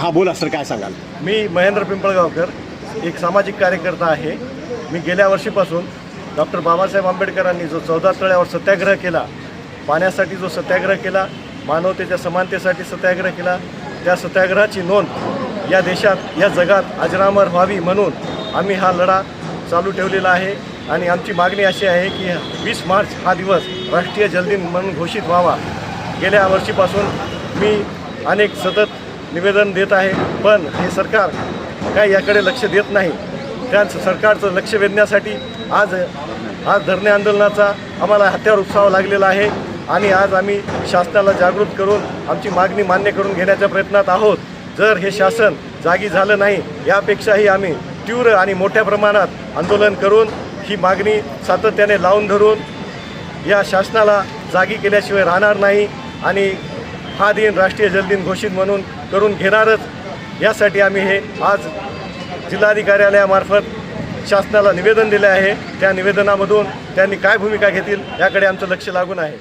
हां बोला सर काय सांगाल? मी महेंद्र पिंपळगावकर एक सामाजिक कार्यकर्ता आहे. मी गेल्या वर्षीपासून डॉक्टर बाबासाहेब आंबेडकरांनी जो चौदा तळ्यावर सत्याग्रह केला पाण्यासाठी जो सत्याग्रह केला मानवतेच्या समानतेसाठी सत्याग्रह केला त्या सत्याग्रहाची नोंद या देशात या जगात अजरामर व्हावी म्हणून आम्ही हा लढा चालू ठेवलेला आहे. आणि आमची मागणी अशी आहे की वीस मार्च हा दिवस राष्ट्रीय जलदिन म्हणून घोषित व्हावा. गेल्या वर्षीपासून मी अनेक सतत निवेदन देत आहे पण हे सरकार काही याकडे लक्ष देत नाही. त्या सरकारचं लक्ष वेधण्यासाठी आज आज धरणे आंदोलनाचा आम्हाला हत्यार उपसावा लागलेला आहे आणि आज आम्ही शासनाला जागृत करून आमची मागणी मान्य करून घेण्याच्या प्रयत्नात आहोत. जर हे शासन जागी झालं नाही यापेक्षाही आम्ही तीव्र आणि मोठ्या प्रमाणात आंदोलन करून ही मागणी सातत्याने लावून धरून या शासनाला जागी केल्याशिवाय राहणार नाही आणि हा दिन राष्ट्रीय जलदिन घोषित म्हणून करून घेणारच. यासाठी आम्ही हे आज जिल्हाधिकार्यालयामार्फत शासनाला निवेदन दिले आहे. त्या निवेदनामधून त्यांनी काय भूमिका घेतील याकडे आमचं लक्ष लागून आहे.